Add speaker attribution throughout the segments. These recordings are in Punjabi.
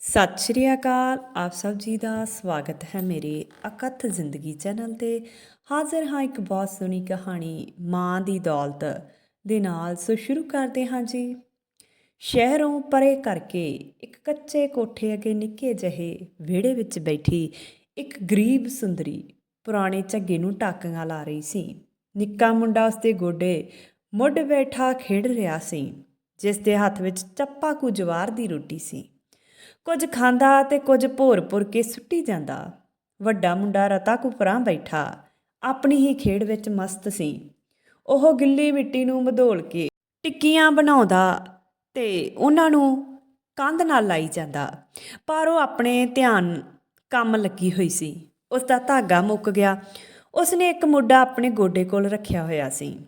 Speaker 1: ਸਤਿ ਸ਼੍ਰੀ ਅਕਾਲ, ਆਪ ਸਭ ਜੀ ਦਾ ਸਵਾਗਤ ਹੈ ਮੇਰੇ ਅਕਥ ਜ਼ਿੰਦਗੀ ਚੈਨਲ ਤੇ। ਹਾਜ਼ਰ ਹਾਂ ਇੱਕ ਬਹੁਤ ਸੋਹਣੀ ਕਹਾਣੀ, ਮਾਂ ਦੀ ਦੌਲਤ ਦੇ ਨਾਲ। ਸੋ ਸ਼ੁਰੂ ਕਰਦੇ ਹਾਂ ਜੀ। ਸ਼ਹਿਰੋਂ ਪਰੇ ਕਰਕੇ ਇੱਕ ਕੱਚੇ ਕੋਠੇ ਅੱਗੇ ਨਿੱਕੇ ਜਿਹੇ ਵਿਹੜੇ ਵਿੱਚ ਬੈਠੀ ਇੱਕ ਗਰੀਬ ਸੁੰਦਰੀ ਪੁਰਾਣੇ ਝੱਗੇ ਨੂੰ ਟਾਕੀਆਂ ਲਾ ਰਹੀ ਸੀ। ਨਿੱਕਾ ਮੁੰਡਾ ਉਸਦੇ ਗੋਡੇ ਮੁੱਢ ਬੈਠਾ ਖੇਡ ਰਿਹਾ ਸੀ ਜਿਸ ਦੇ ਹੱਥ ਵਿੱਚ ਚੱਪਾ ਕੁ ਜਵਾਰ ਦੀ ਰੋਟੀ ਸੀ। ਕੁਝ ਖਾਂਦਾ ਤੇ ਕੁਝ ਭੋਰ-ਭੁਰ ਕੇ ਸੁੱਟੀ ਜਾਂਦਾ। ਵੱਡਾ ਮੁੰਡਾ ਰਤਾ ਕੁਪਰਾਂ ਬੈਠਾ, ਆਪਣੀ ਹੀ ਖੇਡ ਵਿੱਚ ਮਸਤ ਸੀ। ਉਹ ਗਿੱਲੀ ਮਿੱਟੀ ਨੂੰ ਮਧੋਲ ਕੇ ਟਿੱਕੀਆਂ ਬਣਾਉਂਦਾ ਤੇ ਉਹਨਾਂ ਨੂੰ ਕੰਧ ਨਾਲ ਲਾਈ ਜਾਂਦਾ, ਪਰ ਉਹ ਆਪਣੇ ਧਿਆਨ ਕੰਮ ਲੱਗੀ ਹੋਈ ਸੀ। ਉਸ ਦਾ ਧਾਗਾ ਮੁੱਕ ਗਿਆ। ਉਸਨੇ ਇੱਕ ਮੁੰਡਾ ਆਪਣੇ ਗੋਡੇ ਕੋਲ ਰੱਖਿਆ ਹੋਇਆ ਸੀ।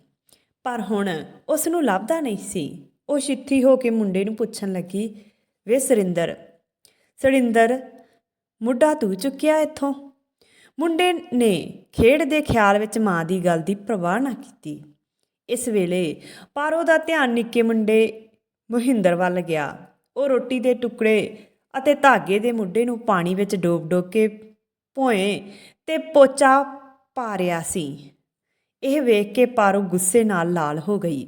Speaker 1: ਪਰ ਹੁਣ ਉਸ ਨੂੰ ਲੱਭਦਾ ਨਹੀਂ ਸੀ। ਉਹ ਛਿੱਥੀ ਹੋ ਕੇ ਮੁੰਡੇ ਨੂੰ ਪੁੱਛਣ ਲੱਗੀ, ਵੇ ਸਰਿੰਦਰ ਸੜਿੰਦਰ ਮੁੱਢਾ ਤੂੰ ਚੁੱਕਿਆ ਇੱਥੋਂ? ਮੁੰਡੇ ਨੇ ਖੇਡ ਦੇ ਖਿਆਲ ਵਿੱਚ ਮਾਂ ਦੀ ਗੱਲ ਦੀ ਪਰਵਾਹ ਨਾ ਕੀਤੀ। ਇਸ ਵੇਲੇ ਪਾਰੋ ਦਾ ਧਿਆਨ ਨਿੱਕੇ ਮੁੰਡੇ ਮੋਹਿੰਦਰ ਵੱਲ ਗਿਆ। ਉਹ ਰੋਟੀ ਦੇ ਟੁਕੜੇ ਅਤੇ ਧਾਗੇ ਦੇ ਮੁੱਢੇ ਨੂੰ ਪਾਣੀ ਵਿੱਚ ਡੋਬ-ਡੋਬ ਕੇ ਭੋਏ ਤੇ ਪੋਚਾ ਪਾ ਰਿਹਾ ਸੀ। ਇਹ ਵੇਖ ਕੇ ਪਾਰੋ ਗੁੱਸੇ ਨਾਲ ਲਾਲ ਹੋ ਗਈ।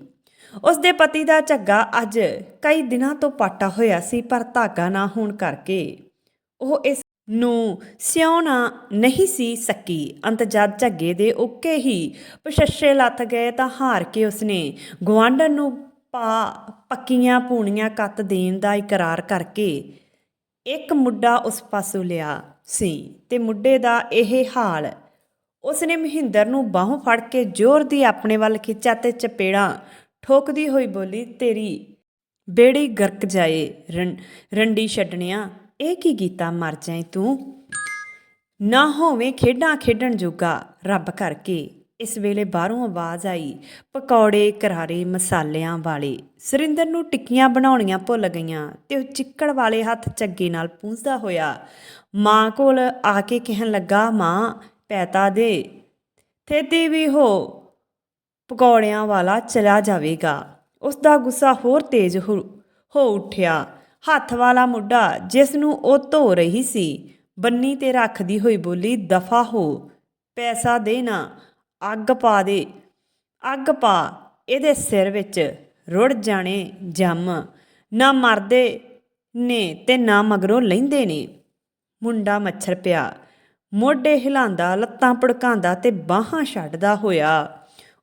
Speaker 1: ਉਸ ਦੇ ਪਤੀ ਦਾ ਝੱਗਾ ਅੱਜ ਕਈ ਦਿਨਾਂ ਤੋਂ ਪਾਟਾ ਹੋਇਆ ਸੀ, ਪਰ ਧਾਗਾ ਨਾ ਹੋਣ ਕਰਕੇ। ਉਹ ਇਸ ਨੂੰ ਸਿਉਣਾ ਨਹੀਂ ਸੀ ਸਕੀ। ਅੰਤ ਜਦ ਝੱਗੇ ਦੇ ਉੱਕੇ ਹੀ ਪਛੱਛੇ ਲੱਥ ਗਏ ਤਾਂ ਹਾਰ ਕੇ ਉਸਨੇ ਗਵਾਂਢਣ ਨੂੰ ਪਾ ਪੱਕੀਆਂ ਪੂਣੀਆਂ ਕੱਤ ਦੇਣ ਦਾ ਇਕਰਾਰ ਕਰਕੇ ਇੱਕ ਮੁੱਢਾ ਉਸ ਪਾਸੋਂ ਲਿਆ ਸੀ ਤੇ ਮੁੱਢੇ ਦਾ ਇਹ ਹਾਲ ਉਸਨੇ ਮਹਿੰਦਰ ਨੂੰ ਬਾਹੋਂ ਫੜ ਕੇ ਜ਼ੋਰ ਦੀ ਆਪਣੇ ਵੱਲ ਖਿੱਚਿਆ ਤੇ ਚਪੇੜਾਂ ਠੋਕਦੀ ਹੋਈ ਬੋਲੀ, ਤੇਰੀ ਬੇੜੀ ਗਰਕ ਜਾਏ, ਰੰ- ਰੰਡੀ ਛੱਡਣਿਆ, ਇਹ ਕੀ ਕੀਤਾ ਮਰ ਜਾਏ ਤੂੰ? ਨਾ ਹੋਵੇਂ ਖੇਡਾਂ ਖੇਡਣ ਜੋਗਾ ਰੱਬ ਕਰਕੇ। ਇਸ ਵੇਲੇ ਬਾਹਰੋਂ ਆਵਾਜ਼ ਆਈ, ਪਕੌੜੇ, ਕਰਾਰੇ, ਮਸਾਲਿਆਂ ਵਾਲੇ। ਸੁਰਿੰਦਰ ਨੂੰ ਟਿੱਕੀਆਂ ਬਣਾਉਣੀਆਂ ਭੁੱਲ ਗਈਆਂ ਤੇ ਉਹ ਚਿੱਕੜ ਵਾਲੇ ਹੱਥ ਚੱਗੇ ਨਾਲ ਪੂੰਝਦਾ ਹੋਇਆ। ਮਾਂ ਕੋਲ ਆ ਕੇ ਕਹਿਣ ਲੱਗਾ, ਮਾਂ, ਪੈਤਾ ਦੇ। ਥੇਤੀ ਵੀ ਹੋ ਪਕੌੜਿਆਂ ਵਾਲਾ ਚਲਾ ਜਾਵੇਗਾ। ਉਸ ਦਾ ਗੁੱਸਾ ਹੋਰ ਤੇਜ਼ ਹੋ ਉੱਠਿਆ। ਹੱਥ ਵਾਲਾ ਮੁੱਢਾ ਜਿਸ ਨੂੰ ਉਹ ਧੋ ਰਹੀ ਸੀ, ਬੰਨੀ ਤੇ ਰੱਖਦੀ ਹੋਈ ਬੋਲੀ, ਦਫਾ ਹੋ, ਪੈਸਾ ਦੇ ਨਾ, ਅੱਗ ਪਾ ਦੇ, ਅੱਗ ਪਾ, ਇਹਦੇ ਸਿਰ ਵਿੱਚ ਰੁੜ ਜਾਣੇ ਜੰਮ, ਨਾ ਮਰਦੇ ਨੇ ਤੇ ਨਾ ਮਗਰੋਂ ਲੈਂਦੇ ਨੇ। ਮੁੰਡਾ ਮੱਛਰ ਪਿਆ। ਮੋਢੇ ਹਿਲਾਉਂਦਾ, ਲੱਤਾਂ ਭੜਕਾਉਂਦਾ ਤੇ ਬਾਹਾਂ ਛੱਡਦਾ ਹੋਇਆ।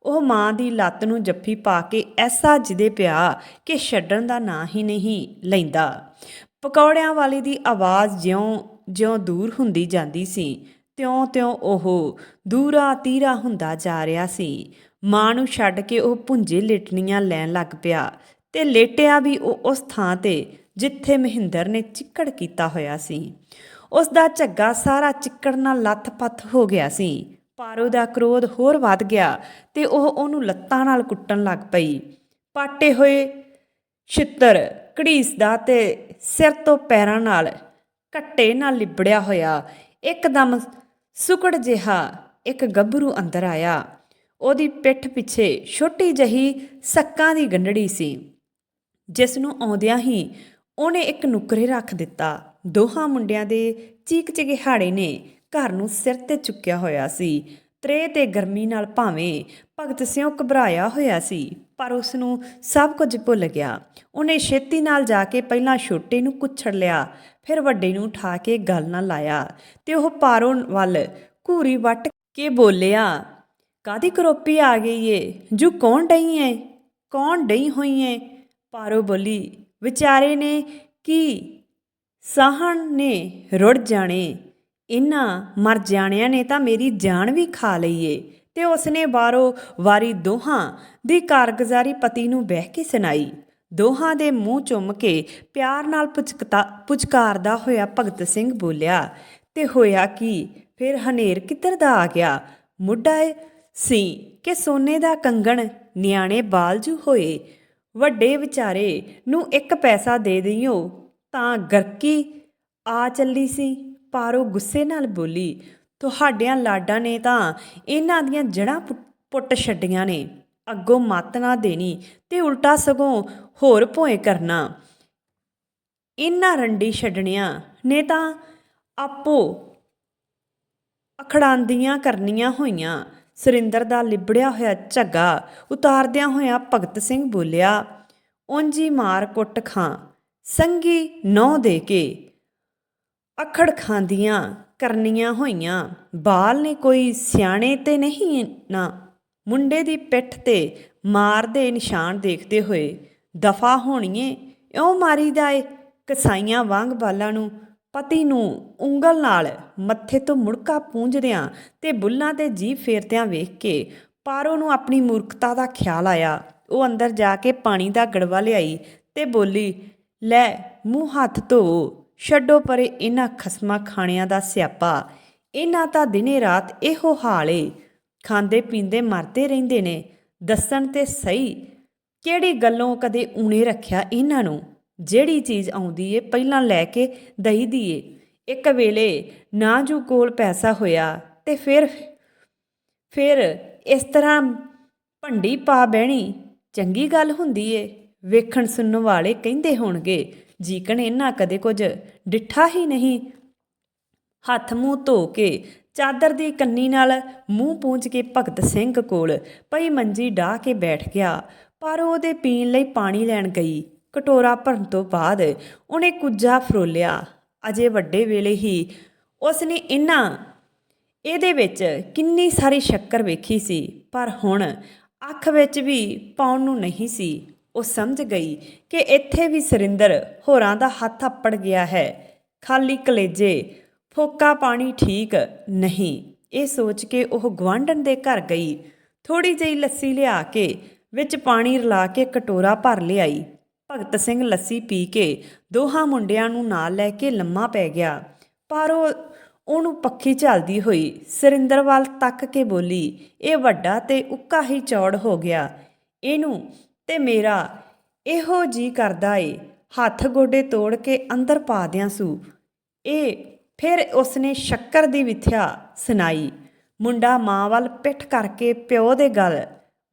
Speaker 1: ਉਹ ਮਾਂ ਦੀ ਲੱਤ ਨੂੰ ਜੱਫੀ ਪਾ ਕੇ ਐਸਾ ਜਿਦੇ ਪਿਆ ਕਿ ਛੱਡਣ ਦਾ ਨਾਂ ਹੀ ਨਹੀਂ ਲੈਂਦਾ। ਪਕੌੜਿਆਂ ਵਾਲੀ ਦੀ ਆਵਾਜ਼ ਜਿਉਂ ਜਿਉਂ ਦੂਰ ਹੁੰਦੀ ਜਾਂਦੀ ਸੀ, ਤਿਉਂ ਤਿਉਂ ਉਹ ਦੂਰਾ ਤੀਰਾ ਹੁੰਦਾ ਜਾ ਰਿਹਾ ਸੀ। ਮਾਂ ਨੂੰ ਛੱਡ ਕੇ ਉਹ ਪੁੰਜੇ ਲੇਟਣੀਆਂ ਲੈਣ ਲੱਗ ਪਿਆ ਤੇ ਲੇਟਿਆ ਵੀ ਉਹ ਉਸ ਥਾਂ ਤੇ ਜਿੱਥੇ ਮਹਿੰਦਰ ਨੇ ਚਿੱਕੜ ਕੀਤਾ ਹੋਇਆ ਸੀ। ਉਸ ਦਾ ਝੱਗਾ ਸਾਰਾ ਚਿੱਕੜ ਨਾਲ ਲੱਥ-ਪੱਥ ਹੋ ਗਿਆ ਸੀ। ਪਾਰੋ ਦਾ ਕ੍ਰੋਧ ਹੋਰ ਵੱਧ ਗਿਆ ਤੇ ਉਹ ਉਹਨੂੰ ਲੱਤਾਂ ਨਾਲ ਕੁੱਟਣ ਲੱਗ ਪਈ। ਪਾਟੇ ਹੋਏ ਛਿੱਤਰ ਘੜੀਸਦਾ ਤੇ ਸਿਰ ਤੋਂ ਪੈਰਾਂ ਨਾਲ ਕੱਟੇ ਨਾਲ ਲਿਬੜਿਆ ਹੋਇਆ ਇੱਕਦਮ ਸੁਕੜ ਜਿਹਾ ਇੱਕ ਗੱਭਰੂ ਅੰਦਰ ਆਇਆ। ਉਹਦੀ ਪਿੱਠ ਪਿੱਛੇ ਛੋਟੀ ਜਹੀ ਸੱਕਾਂ ਦੀ ਗੰਢੜੀ ਸੀ ਜਿਸ ਨੂੰ ਆਉਂਦਿਆਂ ਹੀ ਉਹਨੇ ਇੱਕ ਨੁਕਰੇ ਰੱਖ ਦਿੱਤਾ। ਦੋਹਾਂ ਮੁੰਡਿਆਂ ਦੇ ਚੀਕ ਚਿਹਾੜੇ ਨੇ ਘਰ ਨੂੰ ਸਿਰ ਤੇ ਚੁੱਕਿਆ ਹੋਇਆ ਸੀ। ਤਰੇ ਤੇ ਗਰਮੀ ਨਾਲ ਭਾਵੇਂ ਭਗਤ ਸਿੰਘ ਘਬਰਾਇਆ ਹੋਇਆ ਸੀ, ਪਰ ਉਸ ਨੂੰ ਸਭ ਕੁਝ ਭੁੱਲ ਗਿਆ। ਉਹਨੇ ਛੇਤੀ ਨਾਲ ਜਾ ਕੇ ਪਹਿਲਾਂ ਛੋਟੇ ਨੂੰ ਕੁੱਛੜ ਲਿਆ, ਫਿਰ ਵੱਡੇ ਨੂੰ ਉਠਾ ਕੇ ਗੱਲ ਨਾਲ ਲਾਇਆ ਤੇ ਉਹ ਪਾਰੋਂ ਵੱਲ ਘੂਰੀ ਵੱਟ ਕੇ ਬੋਲਿਆ ਕਾਦੀ ਕਰੋਪੀ ਆ ਗਈ ਏ? ਜੂ ਕੌਣ ਡਈ ਏ? ਕੌਣ ਡਈ ਹੋਈ ਏ? ਪਾਰੋ ਬੋਲੀ, ਵਿਚਾਰੇ ਨੇ ਕੀ? ਸਾਹਣ ਨੇ ਰੁੜ ਜਾਣੇ। ਇਹਨਾਂ ਮਰ ਜਾਣਿਆਂ ਨੇ ਤਾਂ ਮੇਰੀ ਜਾਨ ਵੀ ਖਾ ਲਈ ਏ। ਤੇ ਉਸਨੇ ਬਾਰੋ ਵਾਰੀ ਦੋਹਾਂ ਦੀ ਕਾਰਗੁਜ਼ਾਰੀ ਪਤੀ ਨੂੰ ਬਹਿ ਕੇ ਸੁਣਾਈ। ਦੋਹਾਂ ਦੇ ਮੂੰਹ ਚੁੰਮ ਕੇ ਪਿਆਰ ਨਾਲ ਪੁਚਕਤਾ, ਪੁਚਕਾਰਦਾ ਹੋਇਆ ਭਗਤ ਸਿੰਘ ਬੋਲਿਆ, ਤੇ ਹੋਇਆ ਕੀ? ਫਿਰ ਹਨੇਰ ਕਿੱਧਰ ਦਾ ਆ ਗਿਆ? ਮੁੱਢਾ ਏ ਸੀ ਕਿ ਸੋਨੇ ਦਾ ਕੰਗਣ ਨਿਆਣੇ ਬਾਲਜੂ ਹੋਏ। ਵੱਡੇ ਵਿਚਾਰੇ ਨੂੰ ਇੱਕ ਪੈਸਾ ਦੇ ਦਿਓ ਤਾਂ ਗਰਕੀ ਆ ਚੱਲੀ ਸੀ। ਪਾਰੋ ਗੁੱਸੇ ਨਾਲ ਬੋਲੀ, ਤੁਹਾਡਿਆਂ ਲਾਡਾਂ ਨੇ ਤਾਂ ਇਹਨਾਂ ਦੀਆਂ ਜੜਾਂ ਪੁੱਟ ਛੱਡੀਆਂ ਨੇ। ਅੱਗੋਂ ਮੱਤ ਨਾ ਦੇਣੀ ਤੇ ਉਲਟਾ ਸਗੋਂ ਹੋਰ ਭੋਏ ਕਰਨਾ। ਇਹਨਾਂ ਰੰਡੀ ਛੱਡਣਿਆਂ ਨੇ ਤਾਂ ਆਪੋ ਅਖੜਾਂਦੀਆਂ ਕਰਨੀਆਂ ਹੋਈਆਂ। ਸੁਰਿੰਦਰ ਦਾ ਲਿਬੜਿਆ ਹੋਇਆ ਝੱਗਾ ਉਤਾਰਦਿਆਂ ਹੋਇਆ ਭਗਤ ਸਿੰਘ ਬੋਲਿਆ ਉਂਜੀ ਮਾਰ ਕੁੱਟ ਖਾਂ। ਸੰਗੀ ਨੌ ਦੇ ਕੇ। ਅਖੜ ਖਾਂਦੀਆਂ ਕਰਨੀਆਂ ਹੋਈਆਂ। ਬਾਲ ਨੇ ਕੋਈ ਸਿਆਣੇ ਤੇ ਨਹੀਂ ਨਾ, ਮੁੰਡੇ ਦੀ ਪਿੱਠ ਤੇ ਮਾਰ ਦੇ ਨਿਸ਼ਾਨ ਦੇਖਦੇ ਹੋਏ ਦਫਾ ਹੋਣੀਏ। ਇਉਂ ਮਾਰੀਦਾ ਏ ਕਸਾਈਆਂ ਵਾਂਗ ਬਾਲਾਂ ਨੂੰ, ਪਤੀ ਨੂੰ ਉਂਗਲ ਨਾਲ ਮੱਥੇ ਤੋਂ ਮੁੜਕਾ ਪੂੰਝਦਿਆਂ ਤੇ ਬੁੱਲਾਂ ਤੇ ਜੀਭ ਫੇਰਦਿਆਂ ਵੇਖ ਕੇ ਪਾਰੋ ਨੂੰ ਆਪਣੀ ਮੂਰਖਤਾ ਦਾ ਖਿਆਲ ਆਇਆ। ਉਹ ਅੰਦਰ ਜਾ ਕੇ ਪਾਣੀ ਦਾ ਗੜਵਾ ਲਿਆਈ ਤੇ ਬੋਲੀ, ਲੈ, ਮੂੰਹ ਹੱਥ ਧੋ। ਛੱਡੋ ਪਰੇ ਇਹਨਾਂ ਖਸਮਾਂ ਖਾਣਿਆਂ ਦਾ ਸਿਆਪਾ। ਇਹਨਾਂ ਤਾਂ ਦਿਨੇ ਰਾਤ ਇਹੋ ਹਾਲ ਏ। ਖਾਂਦੇ ਪੀਂਦੇ ਮਰਦੇ ਰਹਿੰਦੇ ਨੇ। ਦੱਸਣ ਤੇ ਸਹੀ, ਕਿਹੜੀ ਗੱਲੋਂ ਕਦੇ ਊਣੇ ਰੱਖਿਆ ਇਹਨਾਂ ਨੂੰ? ਜਿਹੜੀ ਚੀਜ਼ ਆਉਂਦੀ ਏ ਪਹਿਲਾਂ ਲੈ ਕੇ ਦਈ ਦੀਏ ਇੱਕ ਵੇਲੇ ਨਾ ਜੋ ਕੋਲ ਪੈਸਾ ਹੋਇਆ ਤੇ ਫਿਰ ਫਿਰ ਇਸ ਤਰ੍ਹਾਂ ਭੰਡੀ ਪਾ ਬਹਿਣੀ ਚੰਗੀ ਗੱਲ ਹੁੰਦੀ ਏ। ਵੇਖਣ ਸੁਣਨ ਵਾਲੇ ਕਹਿੰਦੇ ਹੋਣਗੇ ਜੀਕਣ ਇਹਨਾਂ ਕਦੇ ਕੁਝ ਡਿੱਠਾ ਹੀ ਨਹੀਂ। ਹੱਥ ਮੂੰਹ ਧੋ ਕੇ ਚਾਦਰ ਦੀ ਕੰਨੀ ਨਾਲ ਮੂੰਹ ਪੂੰਝ ਕੇ ਭਗਤ ਸਿੰਘ ਕੋਲ ਪਈ ਮੰਜੀ ਢਾਹ ਕੇ ਬੈਠ ਗਿਆ, ਪਰ ਉਹਦੇ ਪੀਣ ਲਈ ਪਾਣੀ ਲੈਣ ਗਈ। ਕਟੋਰਾ ਭਰਨ ਤੋਂ ਬਾਅਦ ਉਹਨੇ ਕੁੱਜਾ ਫਰੋਲਿਆ। ਅਜੇ ਵੱਡੇ ਵੇਲੇ ਹੀ ਉਸਨੇ ਇਹਨਾਂ ਇਹਦੇ ਵਿੱਚ ਕਿੰਨੀ ਸਾਰੀ ਸ਼ੱਕਰ ਵੇਖੀ ਸੀ, ਪਰ ਹੁਣ ਅੱਖ ਵਿੱਚ ਵੀ ਪਾਉਣ ਨੂੰ ਨਹੀਂ ਸੀ। ਉਹ ਸਮਝ ਗਈ ਕਿ ਇੱਥੇ ਵੀ ਸਰਿੰਦਰ ਹੋਰਾਂ ਦਾ ਹੱਥ ਅੱਪੜ ਗਿਆ ਹੈ। ਖਾਲੀ ਕਲੇਜੇ, ਫੋਕਾ ਪਾਣੀ ਠੀਕ ਨਹੀਂ। ਇਹ ਸੋਚ ਕੇ ਉਹ ਗਵਾਂਢਣ ਦੇ ਘਰ ਗਈ। ਥੋੜੀ ਜਿਹੀ ਲੱਸੀ ਲਿਆ ਕੇ, ਵਿੱਚ ਪਾਣੀ ਰਲਾ ਕੇ ਕਟੋਰਾ ਭਰ ਲਿਆਈ। ਭਗਤ ਸਿੰਘ ਲੱਸੀ ਪੀ ਕੇ ਦੋਹਾਂ ਮੁੰਡਿਆਂ ਨੂੰ ਨਾਲ ਲੈ ਕੇ ਲੰਮਾ ਪੈ ਗਿਆ। ਪਰ ਉਹ, ਉਹਨੂੰ ਪੱਖੀ ਝਲਦੀ ਹੋਈ ਸਰਿੰਦਰ ਵੱਲ ਤੱਕ ਕੇ ਬੋਲੀ, ਇਹ ਵੱਡਾ ਤੇ ਉੱਕਾ ਹੀ ਚੌੜ ਹੋ ਗਿਆ। ਇਹਨੂੰ ਤੇ ਮੇਰਾ ਇਹੋ ਜੀ ਕਰਦਾ ਏ, ਹੱਥ ਗੋਡੇ ਤੋੜ ਕੇ ਅੰਦਰ ਪਾ ਦਿਆਂ ਸੂ। ਇਹ ਫਿਰ ਉਸਨੇ ਸ਼ੱਕਰ ਦੀ ਵਿਥਿਆ ਸੁਣਾਈ। ਮੁੰਡਾ ਮਾਂ ਵੱਲ ਪਿੱਠ ਕਰਕੇ ਪਿਓ ਦੇ ਗਲ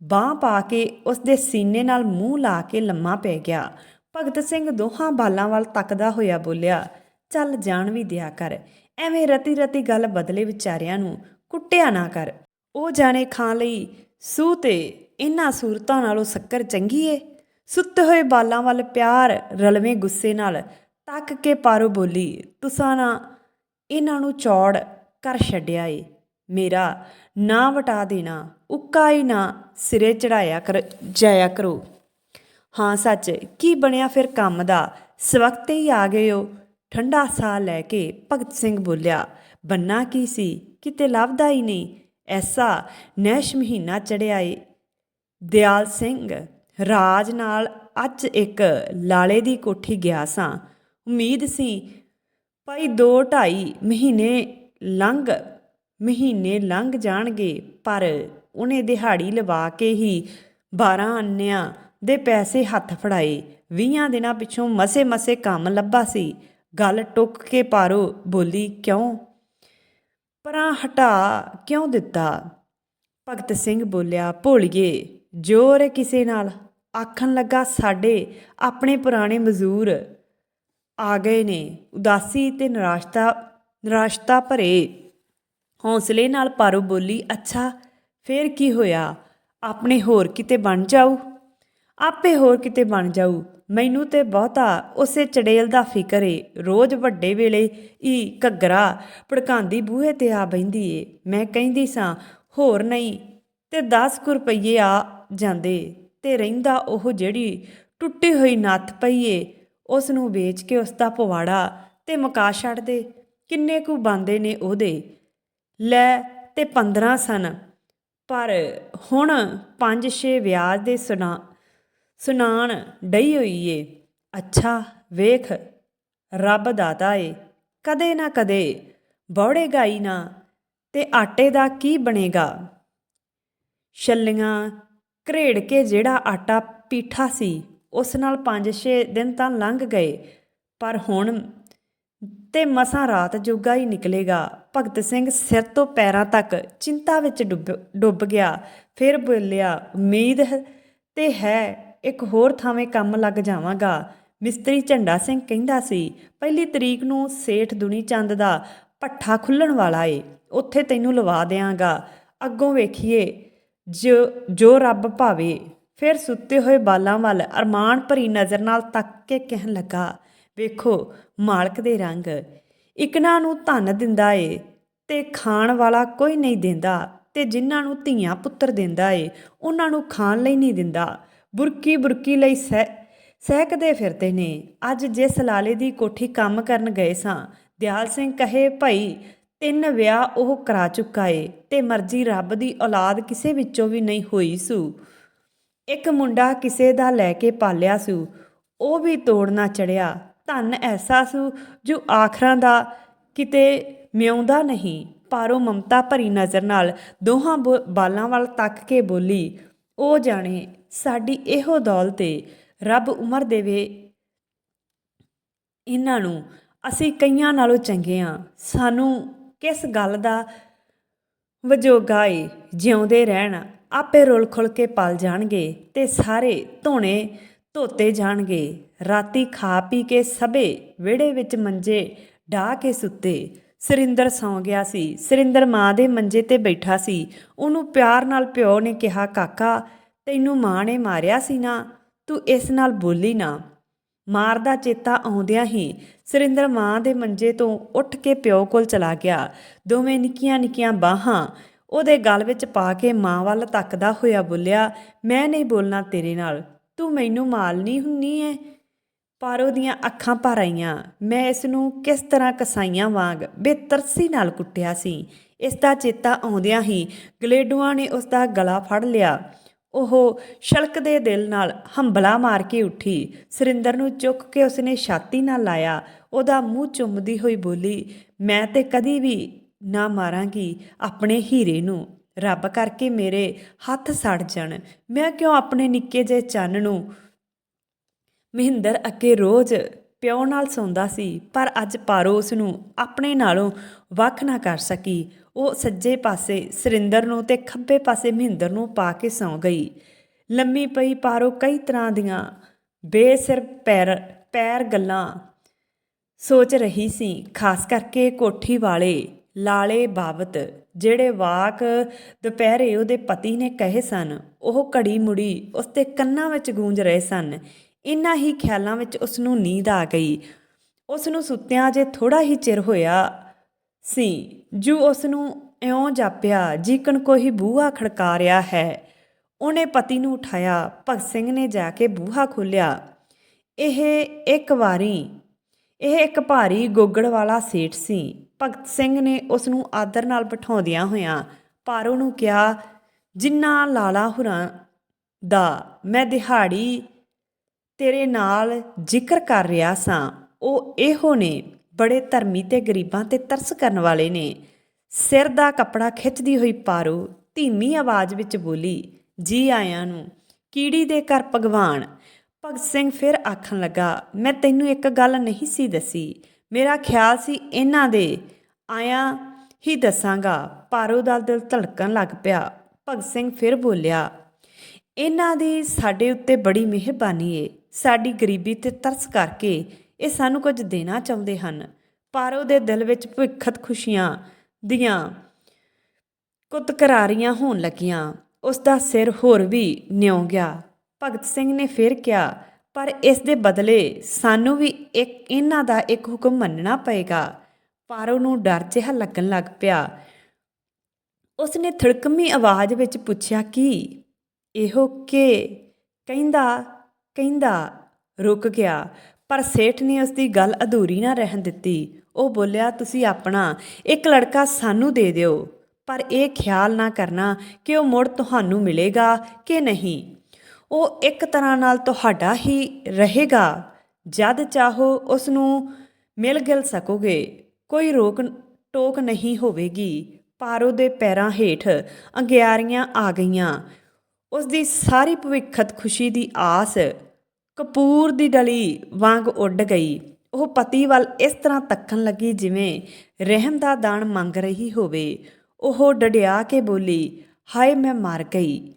Speaker 1: ਬਾਹ ਪਾ ਕੇ ਉਸਦੇ ਸੀਨੇ ਨਾਲ ਮੂੰਹ ਲਾ ਕੇ ਲੰਮਾ ਪੈ ਗਿਆ। ਭਗਤ ਸਿੰਘ ਦੋਹਾਂ ਬਾਲਾਂ ਵੱਲ ਤੱਕਦਾ ਹੋਇਆ ਬੋਲਿਆ, ਚੱਲ ਜਾਣ ਵੀ ਦਿਆ ਕਰ। ਐਵੇਂ ਰਤੀ ਰਤੀ ਗੱਲ ਬਦਲੇ ਵਿਚਾਰਿਆਂ ਨੂੰ ਕੁੱਟਿਆ ਨਾ ਕਰ। ਉਹ ਜਾਣੇ ਖਾਂ ਲਈ ਸੂ ਤੇ ਇਹਨਾਂ ਸੂਰਤਾਂ ਨਾਲੋਂ ਸ਼ੱਕਰ ਚੰਗੀ ਏ। ਸੁੱਤੇ ਹੋਏ ਬਾਲਾਂ ਵੱਲ ਪਿਆਰ ਰਲਵੇਂ ਗੁੱਸੇ ਨਾਲ, ਤੱਕ ਕੇ ਪਾਰੋ ਬੋਲੀ, ਤੁਸਾਂ ਨਾ ਇਹਨਾਂ ਨੂੰ ਚੌੜ ਕਰ ਛੱਡਿਆ ਏ। ਮੇਰਾ ਨਾ ਵਟਾ ਦੇਣਾ, ਉੱਕਾ ਹੀ ਨਾ ਸਿਰੇ ਚੜਾਇਆ ਕਰ, ਜਾਇਆ ਕਰੋ। ਹਾਂ ਸੱਚ, ਕੀ ਬਣਿਆ ਫਿਰ ਕੰਮ ਦਾ? ਸਵਖਤੇ ਹੀ ਆ ਗਏ ਹੋ ਠੰਡਾ ਸਾਹ ਲੈ ਕੇ ਭਗਤ ਸਿੰਘ ਬੋਲਿਆ, ਬੰਨਾ ਕੀ ਸੀ? ਕਿਤੇ ਲੱਭਦਾ ਹੀ ਨਹੀਂ। ਐਸਾ ਨੈਸ਼ ਮਹੀਨਾ ਚੜਿਆ ਏ। ਦਿਆਲ ਸਿੰਘ, ਰਾਜ ਨਾਲ ਅੱਜ ਇੱਕ ਲਾਲੇ ਦੀ ਕੋਠੀ ਗਿਆ ਸਾਂ। ਉਮੀਦ ਸੀ ਭਾਈ 2 2.5 ਮਹੀਨੇ ਲੰਘ ਮਹੀਨੇ ਲੰਘ ਜਾਣਗੇ, ਪਰ ਉਹਨੇ ਦਿਹਾੜੀ ਲਵਾ ਕੇ ਹੀ 12 ਅੰਨਿਆਂ ਦੇ ਪੈਸੇ ਹੱਥ ਫੜਾਏ। 20 ਦਿਨਾਂ ਪਿੱਛੋਂ ਮਸੇ ਮਸੇ ਕੰਮ ਲੱਭਾ ਸੀ। ਗੱਲ ਟੁੱਕ ਕੇ ਪਾਰੋ, ਬੋਲੀ, ਕਿਉਂ? ਪਰਾਂ ਹਟਾ ਕਿਉਂ ਦਿੱਤਾ? ਭਗਤ ਸਿੰਘ ਬੋਲਿਆ, ਭੋਲੀਏ ਜੋਰ ਹੈ ਕਿਸੇ ਨਾਲ। ਆਖਣ ਲੱਗਾ, ਸਾਡੇ ਆਪਣੇ ਪੁਰਾਣੇ ਮਜ਼ਦੂਰ ਆ ਗਏ ਨੇ। ਉਦਾਸੀ ਤੇ ਨਿਰਾਸ਼ਤਾ ਨਿਰਾਸ਼ਤਾ ਭਰੇ ਹੌਸਲੇ ਨਾਲ ਪਾਰੋ ਬੋਲੀ, ਅੱਛਾ, ਫੇਰ ਕੀ ਹੋਇਆ? ਆਪਣੇ ਹੋਰ ਕਿਤੇ ਬਣ ਜਾਊ? ਆਪੇ ਹੋਰ ਕਿਤੇ ਬਣ ਜਾਊ। ਮੈਨੂੰ ਤੇ ਬਹੁਤਾ ਉਸੇ ਚੜੇਲ ਦਾ ਫਿਕਰ ਏ। ਰੋਜ਼ ਵੱਡੇ ਵੇਲੇ ਹੀ ਘੱਗਰਾ ਭੜਕਾਉਂਦੀ ਬੂਹੇ ਤੇ ਆ ਬੈੰਦੀ ਏ। ਮੈਂ ਕਹਿੰਦੀ ਸਾਂ, ਹੋਰ ਨਹੀਂ, ਤੇ 10 ਕੁ ਰੁਪਈਏ ਆ ਜਾਂਦੇ ਤੇ ਰਹਿੰਦਾ ਉਹ ਜਿਹੜੀ ਟੁੱਟੀ ਹੋਈ ਨੱਥ ਪਈਏ ਉਸ ਨੂੰ ਵੇਚ ਕੇ ਉਸ ਦਾ ਪਵਾੜਾ ਤੇ ਮਕਾ ਛੱਡਦੇ ਕਿੰਨੇ ਕੁ ਬੰਦੇ ਨੇ ਉਹਦੇ? ਲੈ ਤੇ 15 ਸਨ। ਪਰ ਹੁਣ 5-6 ਵਿਆਜ ਦੇ ਸੁਣਾ, ਸੁਨਾਣ ਡਈ ਹੋਈ ਏ। ਅੱਛਾ, ਵੇਖ, ਰੱਬ ਦਾਤਾ ਏ, ਕਦੇ ਨਾ ਕਦੇ ਬੌੜੇਗਾ ਗਾਈ ਨਾ ਤੇ ਆਟੇ ਦਾ ਕੀ ਬਣੇਗਾ? ਛੱਲੀਆਂ ਘਰੇੜ ਕੇ ਜਿਹੜਾ ਆਟਾ ਪੀਠਾ ਸੀ, ਉਸ ਨਾਲ 5-6 ਦਿਨ ਤਾਂ ਲੰਘ ਗਏ, ਪਰ ਹੁਣ ਤੇ ਮਸਾਂ ਰਾਤ ਜੋਗਾ ਹੀ ਨਿਕਲੇਗਾ। ਭਗਤ ਸਿੰਘ ਸਿਰ ਤੋਂ ਪੈਰਾਂ ਤੱਕ ਚਿੰਤਾ ਵਿੱਚ ਡੁੱਬ ਡੁੱਬ ਗਿਆ। ਫਿਰ ਬੋਲਿਆ, ਉਮੀਦ ਹੈ ਤੇ ਹੈ, ਇੱਕ ਹੋਰ ਥਾਵੇਂ ਕੰਮ ਲੱਗ ਜਾਵਾਂਗਾ। ਮਿਸਤਰੀ ਝੰਡਾ ਸਿੰਘ ਕਹਿੰਦਾ ਸੀ, ਪਹਿਲੀ ਤਰੀਕ ਨੂੰ ਸੇਠ ਦੁਨੀ ਚੰਦ ਦਾ ਪੱਠਾ ਖੁੱਲਣ ਵਾਲਾ ਏ, ਉੱਥੇ ਤੈਨੂੰ ਲਵਾ ਦਿਆਂਗਾ। ਅੱਗੋਂ ਵੇਖੀਏ ਜੋ ਜੋ ਰੱਬ ਭਾਵੇ, ਫਿਰ ਸੁੱਤੇ ਹੋਏ ਬਾਲਾਂ ਵੱਲ ਅਰਮਾਨ ਭਰੀ ਨਜ਼ਰ ਨਾਲ ਤੱਕ ਕੇ ਕਹਿਣ ਲੱਗਾ, ਵੇਖੋ, ਮਾਲਕ ਦੇ ਰੰਗ, ਇਕਨਾਂ ਨੂੰ ਧਨ ਦਿੰਦਾ ਏ, ਤੇ ਖਾਣ ਵਾਲਾ ਕੋਈ ਨਹੀਂ ਦਿੰਦਾ, ਤੇ ਜਿਨ੍ਹਾਂ ਨੂੰ ਧੀਆਂ ਪੁੱਤਰ ਦਿੰਦਾ ਏ, ਉਹਨਾਂ ਨੂੰ ਖਾਣ ਲਈ ਨਹੀਂ ਦਿੰਦਾ। ਬੁਰਕੀ ਬੁਰਕੀ ਲਈ ਸਹਿ, ਸਹਿਕਦੇ ਫਿਰਦੇ ਨੇ। ਅੱਜ ਜਿਸ ਲਾਲੇ ਦੀ ਕੋਠੀ ਕੰਮ ਕਰਨ ਗਏ ਸਾਂ, ਦਿਆਲ ਸਿੰਘ ਕਹੇ, ਭਾਈ ਤਿੰਨ ਵਿਆਹ ਉਹ ਕਰਾ ਚੁੱਕਾ ਏ ਤੇ ਮਰਜ਼ੀ ਰੱਬ ਦੀ ਔਲਾਦ ਕਿਸੇ ਵਿੱਚੋਂ ਵੀ ਨਹੀਂ ਹੋਈ ਸੂ। ਇੱਕ ਮੁੰਡਾ ਕਿਸੇ ਦਾ ਲੈ ਕੇ ਪਾਲਿਆ ਸੂ। ਉਹ ਵੀ ਤੋੜਨਾ ਚੜਿਆ। ਧਨ ਐਸਾ ਸੂ ਜੋ ਆਖਰਾਂ ਦਾ ਕਿਤੇ ਮਿਉਂਦਾ ਨਹੀਂ, ਪਰ ਉਹ ਮਮਤਾ ਭਰੀ ਨਜ਼ਰ ਨਾਲ ਦੋਹਾਂ ਬੋ- ਬਾਲਾਂ ਵੱਲ ਤੱਕ ਕੇ ਬੋਲੀ ਉਹ ਜਾਣੇ, ਸਾਡੀ ਇਹੋ ਦੌਲਤ ਏ ਰੱਬ ਉਮਰ ਦੇਵੇ ਇਹਨਾਂ ਨੂੰ। ਅਸੀਂ ਕਈਆਂ ਨਾਲੋਂ ਚੰਗੇ ਆ। ਸਾਨੂੰ ਕਿਸ ਗੱਲ ਦਾ ਵਜੋਗਾ ਏ? ਜਿਉਂਦੇ ਰਹਿਣ, ਆਪੇ ਰੁਲ ਖੁਲ ਕੇ ਪਲ ਜਾਣਗੇ ਤੇ ਸਾਰੇ ਧੋਣੇ ਧੋਤੇ ਜਾਣਗੇ। ਰਾਤੀ ਖਾ ਪੀ ਕੇ ਸਭੇ ਵਿਹੜੇ ਵਿੱਚ ਮੰਜੇ ਢਾ ਕੇ ਸੁੱਤੇ। ਸਰਿੰਦਰ ਸੌਂ ਗਿਆ ਸੀ। ਸਰਿੰਦਰ ਮਾਂ ਦੇ ਮੰਜੇ ਤੇ ਬੈਠਾ ਸੀ। ਉਹਨੂੰ ਪਿਆਰ ਨਾਲ ਪਿਓ ਨੇ ਕਿਹਾ, ਕਾਕਾ, ਤੈਨੂੰ ਮਾਂ ਨੇ ਮਾਰਿਆ ਸੀ ਨਾ। ਤੂੰ ਇਸ ਨਾਲ ਬੋਲੀ ਨਾ। ਮਾਰ ਦਾ ਚੇਤਾ ਆਉਂਦਿਆਂ ਹੀ ਸੁਰਿੰਦਰ ਮਾਂ ਦੇ ਮੰਜੇ ਤੋਂ ਉੱਠ ਕੇ ਪਿਓ ਕੋਲ ਚਲਾ ਗਿਆ। ਦੋਵੇਂ ਨਿੱਕੀਆਂ ਨਿੱਕੀਆਂ ਬਾਹਾਂ ਉਹਦੇ ਗਲ ਵਿੱਚ ਪਾ ਕੇ ਮਾਂ ਵੱਲ ਤੱਕਦਾ ਹੋਇਆ ਬੋਲਿਆ, ਮੈਂ ਨਹੀਂ ਬੋਲਣਾ ਤੇਰੇ ਨਾਲ। ਤੂੰ ਮੈਨੂੰ ਮਾਲਨੀ ਹੁੰਨੀ ਐ। ਪਰ ਉਹਦੀਆਂ ਅੱਖਾਂ ਭਰ ਆਈਆਂ। ਮੈਂ ਇਸ ਨੂੰ ਕਿਸ ਤਰ੍ਹਾਂ ਕਸਾਈਆਂ ਵਾਂਗ ਬੇਤਰਸੀ ਨਾਲ ਕੁੱਟਿਆ ਸੀ। ਇਸ ਦਾ ਚੇਤਾ ਆਉਂਦਿਆਂ ਹੀ ਗਲੇਡੂਆਂ ਨੇ ਉਸ ਦਾ ਗਲਾ ਫੜ ਲਿਆ। ਉਹ ਛਲਕਦੇ ਦਿਲ ਨਾਲ ਹੰਬਲਾ ਮਾਰ ਕੇ ਉੱਠੀ। ਸਰਿੰਦਰ ਨੂੰ ਚੁੱਕ ਕੇ ਉਸਨੇ ਛਾਤੀ ਨਾਲ ਲਾਇਆ। ਉਹਦਾ ਮੂੰਹ ਚੁੰਮਦੀ ਹੋਈ ਬੋਲੀ, ਮੈਂ ਤੇ ਕਦੀ ਵੀ ਨਾ ਮਾਰਾਂਗੀ ਆਪਣੇ ਹੀਰੇ ਨੂੰ। ਰੱਬ ਕਰਕੇ ਮੇਰੇ ਹੱਥ ਸੜ ਜਾਣ। ਮੈਂ ਕਿਉਂ ਆਪਣੇ ਨਿੱਕੇ ਜਿਹੇ ਚੰਨ ਨੂੰ? ਮਹਿੰਦਰ ਅੱਗੇ ਰੋਜ਼ ਪਿਓ ਨਾਲ ਸੌਂਦਾ ਸੀ, ਪਰ ਅੱਜ ਪਾਰੋ ਉਸ ਨੂੰ ਆਪਣੇ ਨਾਲੋਂ ਵੱਖ ਨਾ ਕਰ ਸਕੀ। ਉਹ ਸੱਜੇ ਪਾਸੇ ਸਰਿੰਦਰ ਨੂੰ ਤੇ ਖੱਬੇ ਪਾਸੇ ਮਹਿੰਦਰ ਨੂੰ ਪਾ ਕੇ ਸੌਂ ਗਈ। ਲੰਮੀ ਪਈ ਪਾਰੋ ਕਈ ਤਰ੍ਹਾਂ ਦੀਆਂ ਬੇਸਿਰ ਪੈਰ ਪੈਰ ਗੱਲਾਂ ਸੋਚ ਰਹੀ ਸੀ, ਖਾਸ ਕਰਕੇ ਕੋਠੀ ਵਾਲੇ ਲਾਲੇ ਬਾਬਤ, ਜਿਹੜੇ ਵਾਕ ਦੁਪਹਿਰੇ ਉਹਦੇ ਪਤੀ ਨੇ ਕਹੇ ਸਨ। ਉਹ ਘੜੀ ਮੁੜੀ ਉਸ ਦੇ ਕੰਨਾਂ ਵਿੱਚ ਗੂੰਜ ਰਹੇ ਸਨ। ਇਨ੍ਹਾਂ ਹੀ ਖਿਆਲਾਂ ਵਿੱਚ ਉਸ ਨੂੰ ਨੀਂਦ ਆ ਗਈ। ਉਸ ਨੂੰ ਸੁੱਤਿਆਂ ਜੇ ਥੋੜਾ ਹੀ ਚਿਰ ਹੋਇਆ ਸੀ। ਜੂ ਉਸ ਨੂੰ ਇਉਂ ਜਾਪਿਆ, ਜੀਕਣ ਕੋਈ ਬੂਹਾ ਖੜਕਾ ਰਿਹਾ ਹੈ। ਉਹਨੇ ਪਤੀ ਨੂੰ ਉਠਾਇਆ, ਭਗਤ ਸਿੰਘ ਨੇ ਜਾ ਕੇ ਬੂਹਾ ਖੋਲ੍ਹਿਆ। ਇਹ ਇੱਕ ਵਾਰੀ, ਇਹ ਇੱਕ ਭਾਰੀ ਗੋਗੜ ਵਾਲਾ ਸੇਠ ਸੀ। ਭਗਤ ਸਿੰਘ ਨੇ ਉਸ ਨੂੰ ਆਦਰ ਨਾਲ ਬਿਠਾਉਂਦਿਆਂ ਹੋਇਆਂ ਪਾਰੋ ਨੂੰ ਕਿਹਾ, ਜਿੰਨਾ ਲਾਲਾ ਹੁਰਾਂ ਦਾ ਮੈਂ ਦਿਹਾੜੀ ਤੇਰੇ ਨਾਲ ਜ਼ਿਕਰ ਕਰ ਰਿਹਾ ਸਾਂ, ਉਹ ਇਹੋ ਨੇ ਬੜੇ ਧਰਮੀ ਤੇ ਗਰੀਬਾਂ ਤੇ ਤਰਸ ਕਰਨ ਵਾਲੇ ਨੇ। ਸਿਰ ਦਾ ਕੱਪੜਾ ਖਿੱਚਦੀ ਹੋਈ ਪਾਰੋ ਧੀਮੀ ਆਵਾਜ਼ ਵਿੱਚ ਬੋਲੀ, ਜੀ ਆਇਆਂ ਨੂੰ, ਕੀੜੀ ਦੇ ਘਰ ਭਗਵਾਨ। ਭਗਤ ਸਿੰਘ ਫਿਰ ਆਖਣ ਲੱਗਾ, ਮੈਂ ਤੈਨੂੰ ਇੱਕ ਗੱਲ ਨਹੀਂ ਸੀ ਦੱਸੀ। ਮੇਰਾ ਖਿਆਲ ਸੀ ਇਹਨਾਂ ਦੇ। ਆਇਆ ਹੀ ਦੱਸਾਂਗਾ। ਪਾਰੋ ਦਾ ਦਿਲ ਧੜਕਣ ਲੱਗ ਪਿਆ। ਭਗਤ ਸਿੰਘ ਫਿਰ ਬੋਲਿਆ, ਇਹਨਾਂ ਦੀ ਸਾਡੇ ਉੱਤੇ ਬੜੀ ਮਿਹਰਬਾਨੀ ਏ। ਸਾਡੀ ਗਰੀਬੀ ਤੇ ਤਰਸ ਕਰਕੇ ਇਹ ਸਾਨੂੰ ਕੁਝ ਦੇਣਾ ਚਾਹੁੰਦੇ ਹਨ। ਪਰ ਉਹਦੇ ਦਿਲ ਵਿੱਚ ਭਵਿੱਖਤ ਖੁਸ਼ੀਆਂ ਦੀਆਂ ਕੁਤਕਰਾਰੀਆਂ ਹੋਣ ਲੱਗੀਆਂ। ਉਸ ਦਾ ਸਿਰ ਹੋਰ ਵੀ ਨਿਉ ਗਿਆ। ਭਗਤ ਸਿੰਘ ਨੇ ਫਿਰ ਕਿਹਾ, ਪਰ ਇਸ ਦੇ ਬਦਲੇ ਸਾਨੂੰ ਵੀ ਇੱਕ, ਇਹਨਾਂ ਦਾ ਇੱਕ ਹੁਕਮ ਮੰਨਣਾ ਪਏਗਾ। ਪਾਰੋ ਨੂੰ ਡਰ ਜਿਹਾ ਲੱਗਣ ਲੱਗ ਪਿਆ। ਉਸਨੇ ਥੜਕਮੀ ਆਵਾਜ਼ ਵਿੱਚ ਪੁੱਛਿਆ, ਕਿ? ਇਹੋ ਕਿ? ਕਹਿੰਦਾ ਕਹਿੰਦਾ, ਰੁਕ ਗਿਆ। ਪਰ ਸੇਠ ਨੇ ਉਸ ਦੀ ਗੱਲ ਅਧੂਰੀ ਨਾ ਰਹਿਣ ਦਿੱਤੀ। ਉਹ ਬੋਲਿਆ, ਤੁਸੀਂ ਆਪਣਾ ਇੱਕ ਲੜਕਾ ਸਾਨੂੰ ਦੇ ਦਿਓ, ਪਰ ਇਹ ਖਿਆਲ ਨਾ ਕਰਨਾ ਕਿ ਉਹ ਮੁੜ ਤੁਹਾਨੂੰ ਮਿਲੇਗਾ ਕਿ ਨਹੀਂ। ਉਹ ਇੱਕ ਤਰ੍ਹਾਂ ਨਾਲ ਤੁਹਾਡਾ ਹੀ ਰਹੇਗਾ। ਜਦ ਚਾਹੋ ਉਸ ਨੂੰ ਮਿਲ ਗਿਲ ਸਕੋਗੇ। ਕੋਈ ਰੋਕ ਟੋਕ ਨਹੀਂ ਹੋਵੇਗੀ। ਪਾਰੋ ਦੇ ਪੈਰਾਂ ਹੇਠ ਅੰਗਿਆਰੀਆਂ ਆ ਗਈਆਂ। ਉਸ ਦੀ ਸਾਰੀ ਭਵਿੱਖਤ ਖੁਸ਼ੀ ਦੀ ਆਸ ਕਪੂਰ ਦੀ ਡਲੀ ਵਾਂਗ ਉੱਡ ਗਈ। ਉਹ ਪਤੀ ਵੱਲ ਇਸ ਤਰ੍ਹਾਂ ਤੱਕਣ ਲੱਗੀ ਜਿਵੇਂ ਰਹਿਮ ਦਾ ਦਾਣ ਮੰਗ ਰਹੀ ਹੋਵੇ। ਉਹ ਡਡਿਆ ਕੇ ਬੋਲੀ, ਹਾਏ, ਮੈਂ ਮਰ ਗਈ।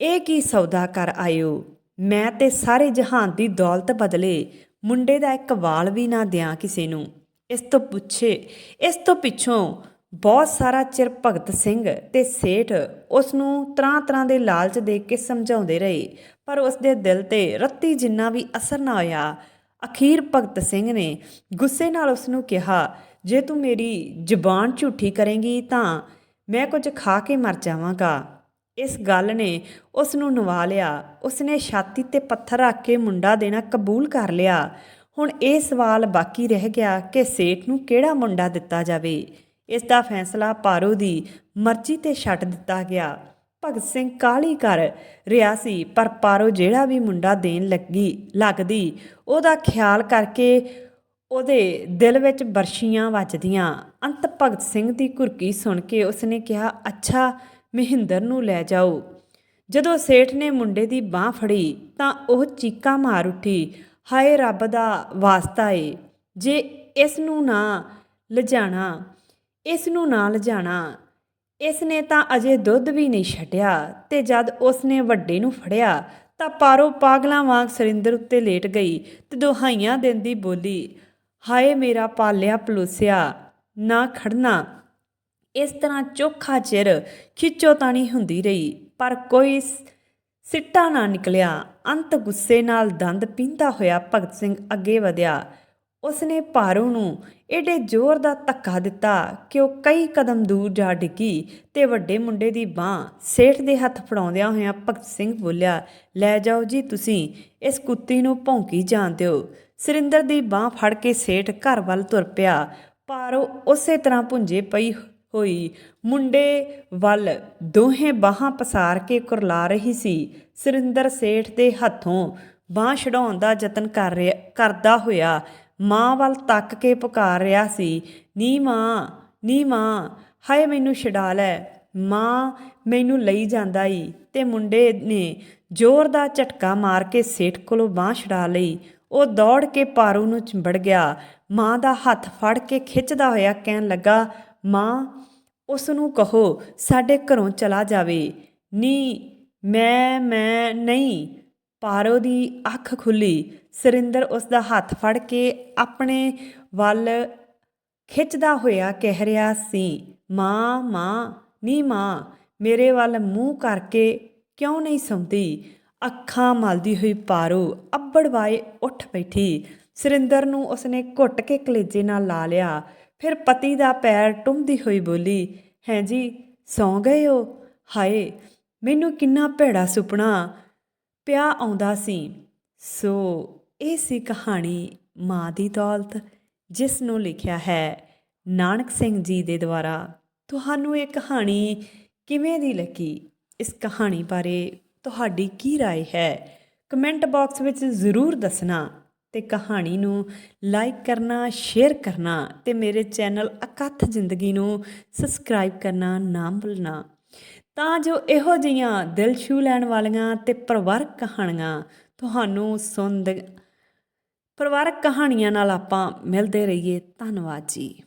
Speaker 1: ਇਹ ਕੀ ਸੌਦਾ ਕਰ ਆਇਓ? ਮੈਂ ਤੇ ਸਾਰੇ ਜਹਾਨ ਦੀ ਦੌਲਤ ਬਦਲੇ ਮੁੰਡੇ ਦਾ ਇੱਕ ਵਾਲ ਵੀ ਨਾ ਦਿਆਂ ਕਿਸੇ ਨੂੰ। ਇਸ ਤੋਂ ਪੁੱਛੇ, ਇਸ ਤੋਂ ਪਿੱਛੋਂ ਬਹੁਤ ਸਾਰਾ ਚਿਰ ਭਗਤ ਸਿੰਘ ਤੇ ਸੇਠ ਉਸ ਨੂੰ ਤਰ੍ਹਾਂ ਤਰ੍ਹਾਂ ਦੇ ਲਾਲਚ ਦੇ ਕੇ ਸਮਝਾਉਂਦੇ ਰਹੇ, ਪਰ ਉਸ ਦੇ ਦਿਲ ਤੇ ਰੱਤੀ ਜਿੰਨਾ ਵੀ ਅਸਰ ਨਾ ਹੋਇਆ, ਅਖੀਰ ਭਗਤ ਸਿੰਘ ਨੇ ਗੁੱਸੇ ਨਾਲ ਉਸ ਨੂੰ ਕਿਹਾ, ਜੇ ਤੂੰ ਮੇਰੀ ਜ਼ੁਬਾਨ ਝੂਠੀ ਕਰੇਂਗੀ ਤਾਂ ਮੈਂ ਕੁਝ ਖਾ ਕੇ ਮਰ ਜਾਵਾਂਗਾ। ਇਸ ਗੱਲ ਨੇ ਉਸ ਨੂੰ ਨਵਾ ਲਿਆ। ਉਸ ਨੇ ਛਾਤੀ ਤੇ ਪੱਥਰ ਰੱਖ ਕੇ ਮੁੰਡਾ ਦੇਣਾ ਕਬੂਲ ਕਰ ਲਿਆ। ਹੁਣ ਇਹ ਸਵਾਲ ਬਾਕੀ ਰਹਿ ਗਿਆ ਕਿ ਸੇਠ ਨੂੰ ਕਿਹੜਾ ਮੁੰਡਾ ਦਿੱਤਾ ਜਾਵੇ। ਇਸ ਦਾ ਫੈਸਲਾ ਪਾਰੋ ਦੀ ਮਰਜ਼ੀ ਤੇ ਛੱਡ ਦਿੱਤਾ ਗਿਆ। ਭਗਤ ਸਿੰਘ ਕਾਲੀ ਕਰ ਰਿਹਾ ਸੀ, ਪਰ ਪਾਰੋ ਜਿਹੜਾ ਵੀ ਮੁੰਡਾ ਦੇਣ ਲੱਗੀ, ਲੱਗਦੀ, ਉਹਦਾ ਖਿਆਲ ਕਰਕੇ ਉਹਦੇ ਦਿਲ ਵਿੱਚ ਬਰਸ਼ੀਆਂ ਵੱਜਦੀਆਂ। ਅੰਤ ਭਗਤ ਸਿੰਘ ਦੀ ਘੁਰਕੀ ਸੁਣ ਕੇ ਉਸਨੇ ਕਿਹਾ, ਅੱਛਾ, ਮਹਿੰਦਰ ਨੂੰ ਲੈ ਜਾਓ। ਜਦੋਂ ਸੇਠ ਨੇ ਮੁੰਡੇ ਦੀ ਬਾਹ ਫੜੀ, ਤਾਂ ਉਹ ਚੀਕਾਂ ਮਾਰ ਉੱਠੀ, ਹਾਏ ਰੱਬ ਦਾ ਵਾਸਤਾ ਏ, ਜੇ ਇਸ ਨੂੰ ਨਾ ਲਿਜਾਣਾ ਇਸ ਨੂੰ ਨਾਲ ਲਿਜਾਣਾ ਇਸ ਨੇ ਤਾਂ ਅਜੇ ਦੁੱਧ ਵੀ ਨਹੀਂ ਛੱਡਿਆ ਤੇ ਜਦ ਉਸ ਨੇ ਵੱਡੇ ਨੂੰ ਫੜਿਆ ਤਾਂ ਪਾਰੋ ਪਾਗਲਾਂ ਵਾਂਗ ਸਰਿੰਦਰ ਉੱਤੇ ਲੇਟ ਗਈ ਤੇ ਦੁਹਾਈਆਂ ਦਿੰਦੀ ਬੋਲੀ, ਹਾਏ ਮੇਰਾ ਪਾਲਿਆ ਪਲੋਸਿਆ, ਨਾ ਖੜਨਾ। ਇਸ ਤਰ੍ਹਾਂ ਚੋਖਾ ਚਿਰ ਖਿੱਚੋਤਾਣੀ ਹੁੰਦੀ ਰਹੀ, ਪਰ ਕੋਈ ਸਿੱਟਾ ਨਾ ਨਿਕਲਿਆ। ਅੰਤ ਗੁੱਸੇ ਨਾਲ ਦੰਦ ਪੀਂਦਾ ਹੋਇਆ ਭਗਤ ਸਿੰਘ ਅੱਗੇ ਵਧਿਆ। ਉਸਨੇ ਪਾਰੂ ਨੂੰ ਏਡੇ ਜ਼ੋਰ ਦਾ ਧੱਕਾ ਦਿੱਤਾ ਕਿ ਉਹ ਕਈ ਕਦਮ ਦੂਰ ਜਾ ਡਿੱਗੀ ਤੇ ਵੱਡੇ ਮੁੰਡੇ ਦੀ ਬਾਹ ਸੇਠ ਦੇ ਹੱਥ ਫੜਾਉਂਦਿਆਂ ਹੋਇਆਂ ਭਗਤ ਸਿੰਘ ਬੋਲਿਆ, ਲੈ ਜਾਓ ਜੀ ਤੁਸੀਂ, ਇਸ ਕੁੱਤੀ ਨੂੰ ਭੌਂਕੀ ਜਾਣ ਦਿਓ। ਸਰਿੰਦਰ ਦੀ ਬਾਹ ਫੜ ਕੇ ਸੇਠ ਘਰ ਵੱਲ ਤੁਰ ਪਿਆ। ਪਰ ਉਸੇ ਤਰ੍ਹਾਂ ਭੁੰਜੇ ਪਈ ਹੋਈ ਮੁੰਡੇ ਵੱਲ ਦੋਹੇ ਬਾਹਾਂ ਪਸਾਰ ਕੇ ਕੁਰਲਾ ਰਹੀ ਸੀ। ਸਰਿੰਦਰ ਸੇਠ ਦੇ ਹੱਥੋਂ ਬਾਹ ਛਡਾਉਣ ਦਾ ਯਤਨ ਕਰ ਰਿਹਾ, ਕਰਦਾ ਹੋਇਆ ਮਾਂ ਵੱਲ ਤੱਕ ਕੇ ਪੁਕਾਰ ਰਿਹਾ ਸੀ। ਨੀ ਮਾਂ ਨੀ ਮਾਂ, ਹਾਏ ਮੈਨੂੰ ਛਡਾ ਲੈ। ਮਾਂ ਮੈਨੂੰ ਲਈ ਜਾਂਦਾ ਈ। ਤੇ ਮੁੰਡੇ ਨੇ ਜ਼ੋਰ ਦਾ ਝਟਕਾ ਮਾਰ ਕੇ ਸੇਠ ਕੋਲੋਂ ਬਾਹ ਛਡਾ ਲਈ। ਉਹ ਦੌੜ ਕੇ ਪਾਰੂ ਨੂੰ ਚਿੰਬੜ ਗਿਆ। ਮਾਂ ਦਾ ਹੱਥ ਫੜ ਕੇ ਖਿੱਚਦਾ ਹੋਇਆ ਕਹਿਣ ਲੱਗਾ, ਮਾਂ, ਉਸ ਨੂੰ ਕਹੋ, ਸਾਡੇ ਘਰੋਂ ਚਲਾ ਜਾਵੇ। ਨੀ, ਮੈਂ ਮੈਂ ਨਹੀਂ। ਪਾਰੋ ਦੀ ਅੱਖ ਖੁੱਲੀ, ਸਰਿੰਦਰ ਉਸ ਦਾ ਹੱਥ ਫੜ ਕੇ ਆਪਣੇ ਵੱਲ ਖਿੱਚਦਾ ਹੋਇਆ ਕਹਿ ਰਿਹਾ ਸੀ, ਮਾਂ ਮਾਂ, ਨੀ ਮਾਂ, ਮੇਰੇ ਵੱਲ ਮੂੰਹ ਕਰਕੇ ਕਿਉਂ ਨਹੀਂ ਸੌਂਦੀ? ਅੱਖਾਂ ਮਲਦੀ ਹੋਈ ਪਾਰੋ, ਅੱਬੜ ਵਾਏ ਉੱਠ ਬੈਠੀ। ਸਰਿੰਦਰ ਨੂੰ ਉਸਨੇ ਘੁੱਟ ਕੇ ਕਲੇਜੇ ਨਾਲ ਲਾ ਲਿਆ। ਫਿਰ ਪਤੀ ਦਾ ਪੈਰ ਟੁੰਮਦੀ ਹੋਈ ਬੋਲੀ, ਹੈ ਜੀ, ਸੌਂ ਗਏ ਹੋ? ਹਾਏ, ਮੈਨੂੰ ਕਿੰਨਾ ਭੈੜਾ ਸੁਪਨਾ ਪਿਆ ਆਉਂਦਾ ਸੀ ਸੋ ਇਹ ਸੀ ਕਹਾਣੀ ਮਾਂ ਦੀ ਦੌਲਤ ਜਿਸ ਨੂੰ ਲਿਖਿਆ ਹੈ ਨਾਨਕ ਸਿੰਘ ਜੀ ਦੇ ਦੁਆਰਾ ਤੁਹਾਨੂੰ ਇਹ ਕਹਾਣੀ ਕਿਵੇਂ ਦੀ ਲੱਗੀ ਇਸ ਕਹਾਣੀ ਬਾਰੇ ਤੁਹਾਡੀ ਕੀ رائے ਹੈ ਕਮੈਂਟ ਬਾਕਸ ਵਿੱਚ ਜ਼ਰੂਰ ਦੱਸਣਾ ਤੇ ਕਹਾਣੀ ਨੂੰ ਲਾਈਕ ਕਰਨਾ ਸ਼ੇਅਰ ਕਰਨਾ ਤੇ ਮੇਰੇ ਚੈਨਲ ਅਕਥ ਜ਼ਿੰਦਗੀ ਨੂੰ ਸਬਸਕ੍ਰਾਈਬ ਕਰਨਾ ਨਾ ਭੁੱਲਣਾ ਤਾਂ ਜੋ ਇਹੋ ਜਿਹੀਆਂ ਦਿਲ ਛੂ ਲੈਣ ਵਾਲੀਆਂ ਤੇ ਪਰਿਵਾਰਕ ਕਹਾਣੀਆਂ ਤੁਹਾਨੂੰ ਸੁਣ ਪਰਿਵਾਰਕ ਕਹਾਣੀਆਂ ਨਾਲ ਆਪਾਂ ਮਿਲਦੇ ਰਹੀਏ। ਧੰਨਵਾਦ ਜੀ।